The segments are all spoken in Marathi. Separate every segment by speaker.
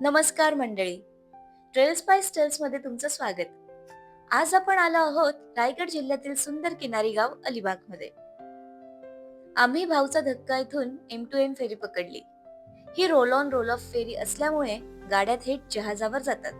Speaker 1: नमस्कार मंडळी. ट्रेल्स बाय स्टेल्समध्ये तुमचं स्वागत. आज आपण आलो आहोत रायगड जिल्ह्यातील सुंदर किनारी गाव अलिबागमध्ये आम्ही भाऊचा धक्का इथून एम टू एम फेरी पकडली. ही roll on roll off ferry असल्यामुळे गाड्या थेट जहाजावर जातात.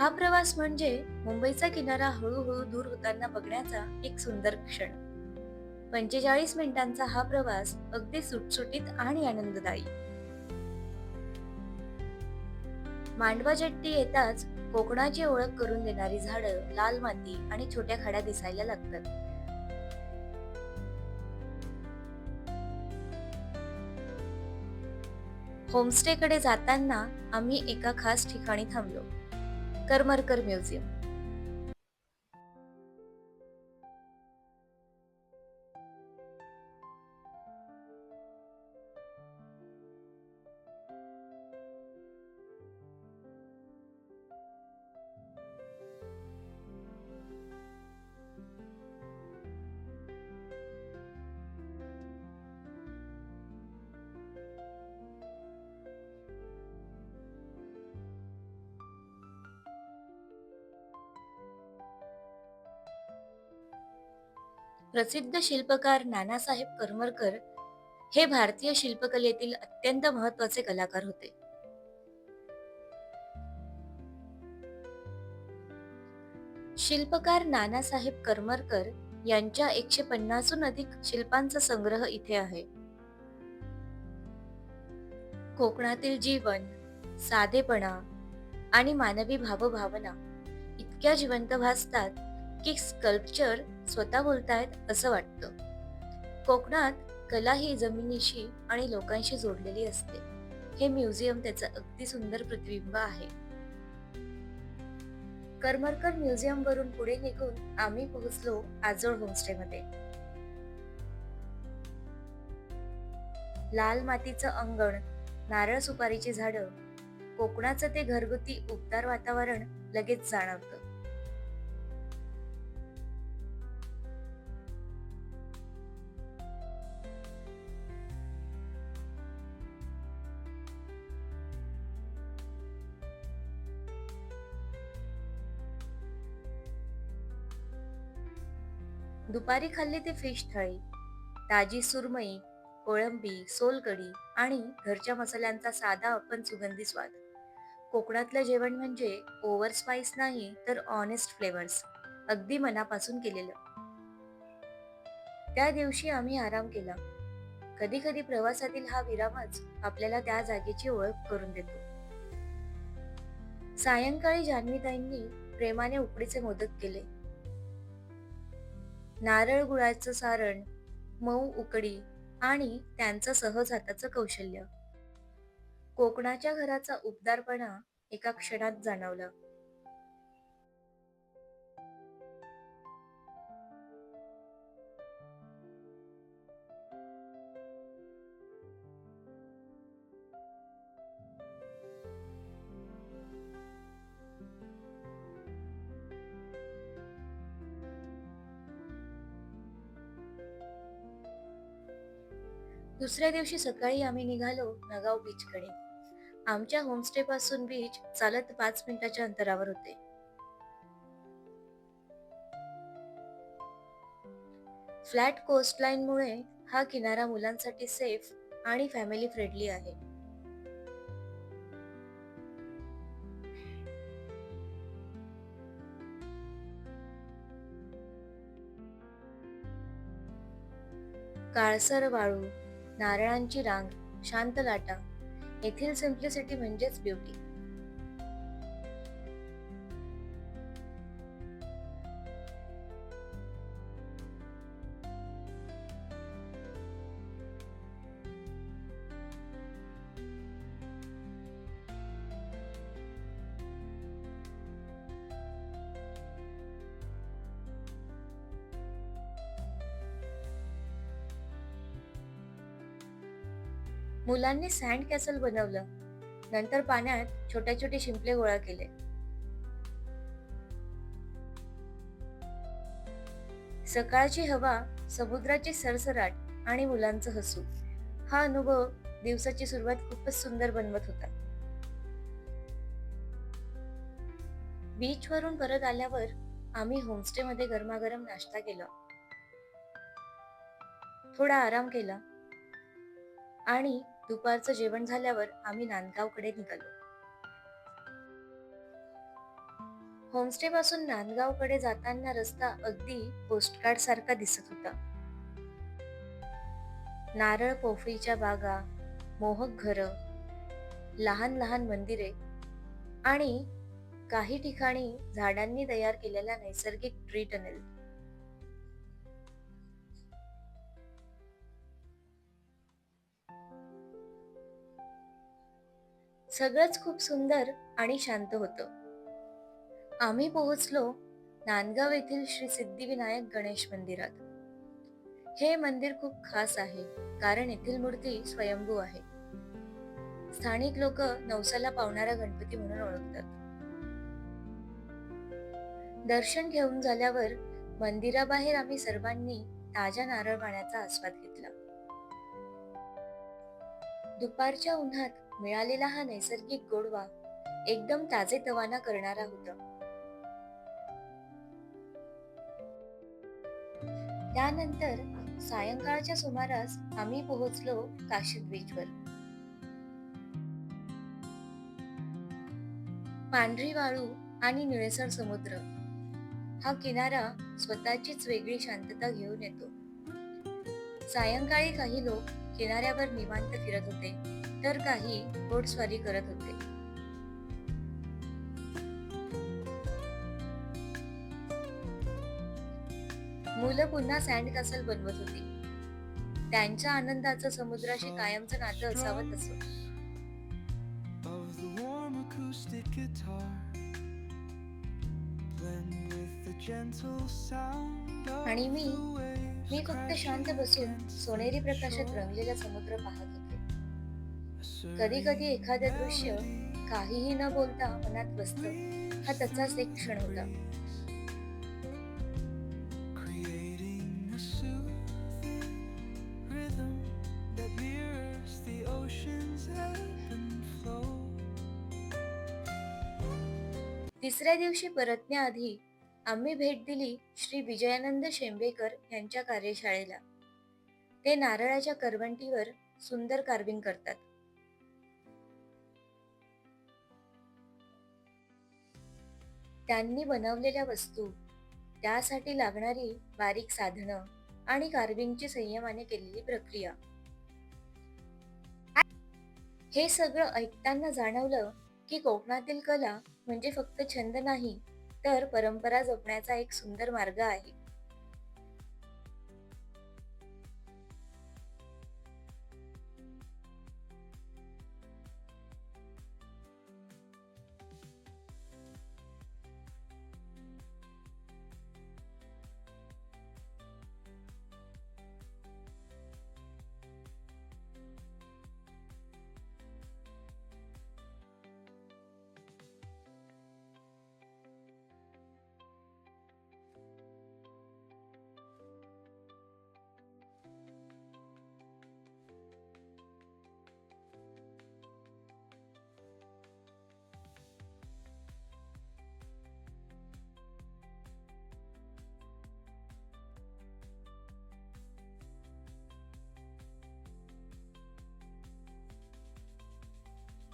Speaker 1: हा प्रवास म्हणजे मुंबईचा किनारा हळूहळू दूर होताना बघण्याचा एक सुंदर क्षण. पंचेचाळीस मिनिटांचा हा प्रवास अगदी सुटसुटीत आणि आनंददायी. मांडवा जेट्टी येताच कोकणाची ओळख करून देणारी झाडं लाल माती आणि छोट्या खाड्या दिसायला लागतात. होमस्टेकडे जाताना आम्ही एका खास ठिकाणी थांबलो. करमरकर म्युझियम प्रसिद्ध शिल्पकार नानासाहेब करमरकर हे भारतीय शिल्पकलेतील अत्यंत महत्त्वाचे कलाकार होते. शिल्पकार नानासाहेब करमरकर यांच्या एकशे पन्नासहून अधिक शिल्पांचा संग्रह इथे आहे. कोकणातील जीवन साधेपणा आणि मानवी भावभावना इतक्या जिवंत भासतात की स्कल्पचर स्वतः बोलतायत असं वाटतं. कोकणात कला ही जमिनीशी आणि लोकांशी जोडलेली असते. हे म्युझियम त्याचं अगदी सुंदर प्रतिबिंब आहे. करमरकर म्युझियम वरून पुढे निघून आम्ही पोहोचलो आजोळ होमस्टे मध्ये लाल मातीचं अंगण नारळ सुपारीची झाडं कोकणाचं ते घरगुती उबदार वातावरण लगेच जाणवतं. दुपारी खाल्ली ती फिश थाळी ताजी सुरमई कोळंबी सोलकडी आणि घरच्या मसाल्यांचा साधा पण सुगंधी स्वाद. कोकणातलं जेवण म्हणजे ओव्हर स्पाइस नाही तर ऑनेस्ट फ्लेवर्स अगदी मनापासून केलेलं. त्या दिवशी आम्ही आराम केला. कधी कधी प्रवासातील हा विरामच आपल्याला त्या जागेची ओळख करून देतो. सायंकाळी जान्हवीताईंनी प्रेमाने उकडीचे मोदक केले. नारळ गुळाचं सारण मऊ उकडी आणि त्यांचं सहज हाताचं कौशल्य. कोकणाच्या घराचा उबदारपणा एका क्षणात जाणवला. दुसऱ्या दिवशी सकाळी आम्ही निघालो नगाव बीचकडे. आमच्या होमस्टे पासून बीच चालत पाच मिनिटाच्या अंतरावर होते. फ्लॅट कोस्टलाईनमुळे हा किनारा मुलांसाठी सेफ आणि फॅमिली फ्रेंडली आहे. काळसर वाळू नारळांची रांग शांत लाटा. येथील सिम्प्लिसिटी म्हणजेच ब्युटी मुलांनी सँड कॅसल बनवलं. नंतर पाण्यात छोटे छोटे शिंपले गोळा केले. सकाळची हवा समुद्राची सरसराट आणि मुलांचं हसू. हा अनुभव दिवसाची सुरुवात खूपच सुंदर बनवत होता. बीच वरून परत आल्यावर आम्ही होमस्टे मध्ये गरमागरम नाश्ता केला. थोडा आराम केला आणि दुपारचं जेवण झाल्यावर आम्ही नांदगावकडे निघालो. होमस्टे पासून नांदगावकडे जाताना रस्ता अगदी पोस्टकार्ड सारखा दिसत होता. नारळ पोफळीच्या बागा मोहक घर लहान लहान मंदिरे आणि काही ठिकाणी झाडांनी तयार केलेला नैसर्गिक ट्री टनेल. सगळंच खूप सुंदर आणि शांत होतं. आम्ही पोहोचलो नांदगाव येथील श्री सिद्धिविनायक गणेश मंदिरात. हे मंदिर खूप खास आहे कारण येथील मूर्ती स्वयंभू आहे. स्थानिक लोक नवसाला पावणारा गणपती म्हणून ओळखतात. दर्शन घेऊन झाल्यावर मंदिराबाहेर आम्ही सर्वांनी ताज्या नारळ पाण्याचा आस्वाद घेतला. दुपारच्या उन्हात मिळालेला हा नैसर्गिक गोडवा एकदम ताजे तवाना करणारा होता. त्यानंतर सायंकाळच्या सुमारास आम्ही पोहोचलो काशी बीचवर. पांढरी वाळू आणि निळसर समुद्र. हा किनारा स्वतःचीच वेगळी शांतता घेऊन येतो. सायंकाळी काही लोक किनाऱ्यावर निवांत फिरत होते. तर काही बोटस्वारी करत होते. मुलं पुन्हा सँड कॅसल बनवत होती. त्यांच्या आनंदाचं समुद्राशी कायमचं नातं असावं तसं. आणि मी मी फक्त शांत बसून सोनेरी प्रकाशात. रंगलेला समुद्र पाहत कधी कधी एखादं दृश्य काहीही न बोलता मनात बसतं. हा त्याचाच एक क्षण होता. तिसऱ्या दिवशी परतण्याआधी आम्ही भेट दिली श्री विजयानंद शेंबेकर यांच्या कार्यशाळेला. ते नारळाच्या करवंटीवर सुंदर कार्विंग करतात. त्यांनी बनवलेल्या वस्तू त्यासाठी लागणारी बारीक साधनं आणि कार्विंगची संयमाने केलेली प्रक्रिया. हे सगळं ऐकताना जाणवलं की कोकणातील कला म्हणजे फक्त छंद नाही तर परंपरा जपण्याचा एक सुंदर मार्ग आहे.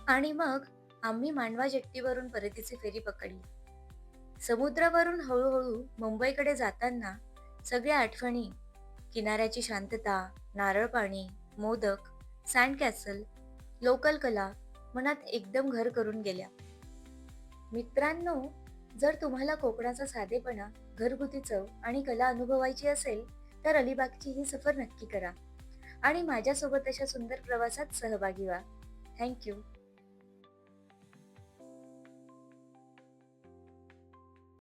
Speaker 1: आणि मग आम्ही मांडवा जेट्टीवरून परतीची फेरी पकडली. समुद्रावरून हळूहळू मुंबईकडे जाताना सगळ्या आठवणी किनाऱ्याची शांतता नारळ पाणी मोदक सँड कॅसल लोकल कला मनात एकदम घर करून गेल्या. मित्रांनो जर तुम्हाला कोकणाचा साधेपणा घरगुती चव आणि कला अनुभवायची असेल तर अलिबागची ही सफर नक्की करा आणि माझ्यासोबत अशा सुंदर प्रवासात सहभागी व्हा. थँक्यू.